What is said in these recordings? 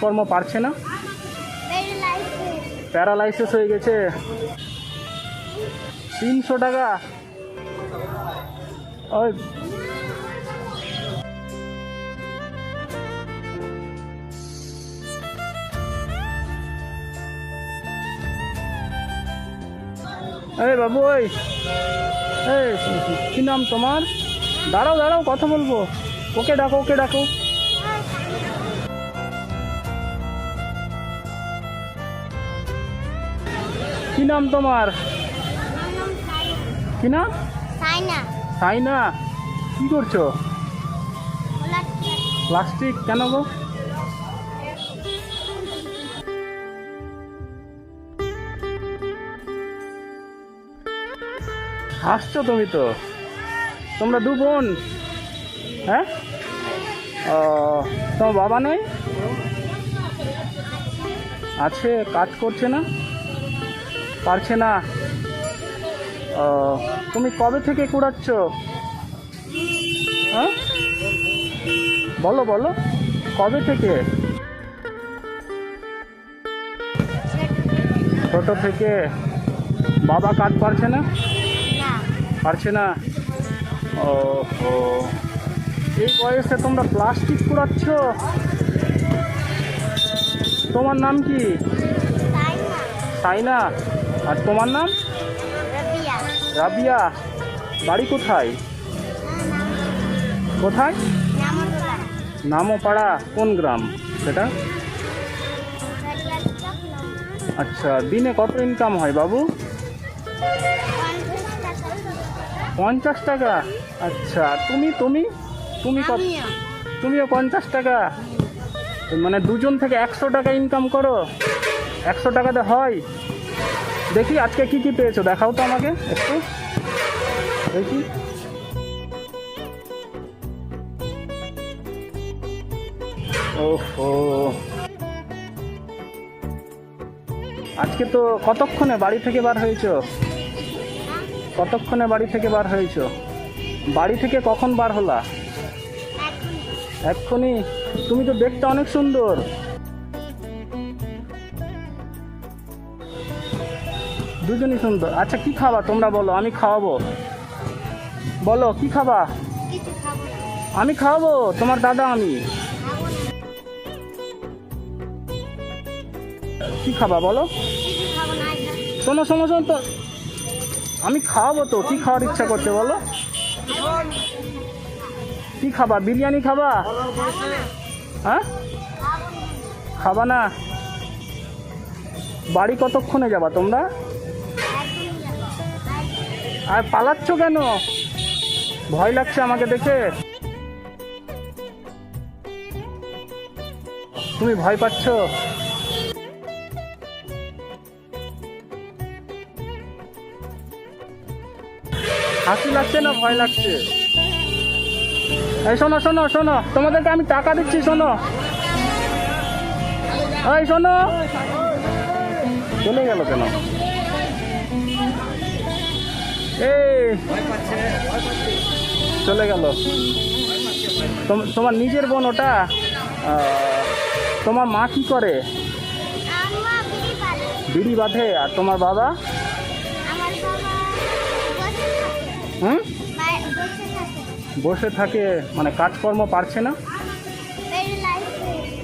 কাজকর্ম পারছে না? প্যারালাইসিস হয়ে গেছে। তিনশো টাকা। ওই। এই বাবু, ওই। এই, কি নাম তোমার? দাঁড়াও দাঁড়াও, কথা বলব। ওকে ডাকো ওকে ডাকো। কি নাম তোমার? কি নাম? সাইনা। কি করছ? প্লাস্টিক কেন গো? হাসছো তুমি তো। তোমরা দু বোন। হ্যাঁ? ও তোমার বাবা নেই? আছে কাজ করছে না? পারছে না। ও তুমি কবে থেকে কুড়াচ্ছ? হ্যাঁ? বলো বলো কবে থেকে? ছোট থেকে। বাবা কাজ পারছে না? পারছে না? ও ও এই বয়সে তোমরা প্লাস্টিক কুড়াচ্ছ? তোমার নাম কি? সাইনা আর তোমার নাম? রাবিয়া। বাড়ি কোথায়? কোথায়? নামোপাড়া। কোন গ্রাম সেটা? আচ্ছা দিনে কত ইনকাম হয় বাবু? পঞ্চাশ টাকা। আচ্ছা তুমি তুমি? তুমি কত? তুমিও পঞ্চাশ টাকা? মানে দুজন থেকে একশো টাকা ইনকাম করো? একশো টাকাতে হয়? দেখি আজকে কি কি পেয়েছ দেখাও তো আমাকে একটু। দেখি। ওহো। আজকে তো কতক্ষণে বাড়ি থেকে বার হয়েছো? কতক্ষণে বাড়ি থেকে বার হয়েছো? বাড়ি থেকে কখন বার হলা? এক্ষুনি। তুমি তো দেখতে অনেক সুন্দর। দুজনই সুন্দর। আচ্ছা কি খাবা? তোমরা বলো, আমি খাওয়াবো। বলো, কি খাবা? আমি খাওয়াবো, তোমার দাদা, আমি। কি খাবা, বলো? শোনো শোনো তো। আমি খাওয়াবো তো, কি খাওয়ার ইচ্ছা করছে, বলো? কি খাবা, বিরিয়ানি খাবা? হ্যাঁ? খাবা না। বাড়ি কতক্ষণে যাবা তোমরা? আর পালাচ্ছ কেন? ভয় লাগছে আমাকে দেখে। তুমি ভয় পাচ্ছ? হাসি লাগছে না ভয় লাগছে? এই শোনো শোনো শোনো, তোমাদেরকে আমি টাকা দিচ্ছি, শোনো। এই শোনো। চলে গেল কেন? চলে গেল। তোম- তোমার নিজের বোন ওটা? তোমার মা কি করে? বিড়ি বাঁধে। আর তোমার বাবা? হুম? বসে থাকে। মানে কাজকর্ম পারছে না?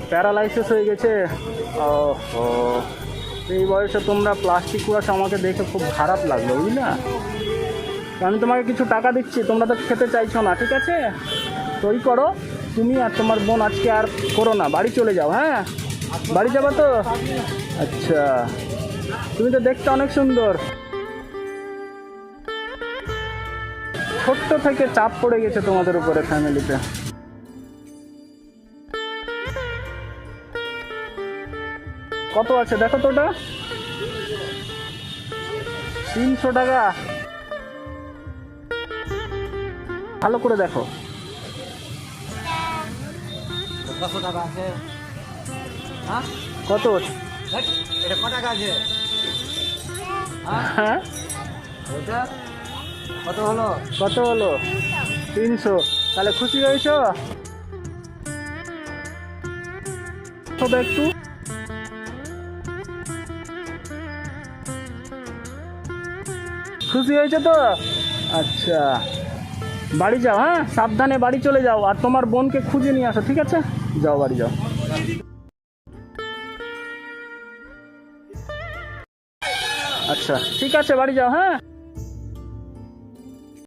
প্যারালাইসিস হয়ে গেছে। ও এই বয়সে তোমরা প্লাস্টিক কুড়াছো আমাকে দেখে খুব খারাপ লাগল, বুঝলা? তো আমি তোমাকে কিছু টাকা দিচ্ছি, তোমরা তো খেতে চাইছো না, ঠিক আছে? তো ওই করো, তুমি আর তোমার বোন আজকে আর করো না, বাড়ি চলে যাও হ্যাঁ? বাড়ি যাব তো? আচ্ছা। তুমি তো দেখতে অনেক সুন্দর। ছোট্ট থেকে চাপ পড়ে গেছে তোমাদের উপরে ফ্যামিলিতে কত আছে? দেখো তো ওটা। তিনশো টাকা। ভালো করে দেখো। কত কত আছে হ্যাঁ? কত হলো? কত হলো তিনশো। তাহলে খুশি হয়েছ? তো একটু? খুশি হয়েছে তো? আচ্ছা। বাড়ি যাও হ্যাঁ? সাবধানে বাড়ি চলে যাও আর তোমার বোনকে খুঁজে নিয়ে আসো ঠিক আছে? যাও বাড়ি যাও। আচ্ছা ঠিক আছে বাড়ি যাও হ্যাঁ?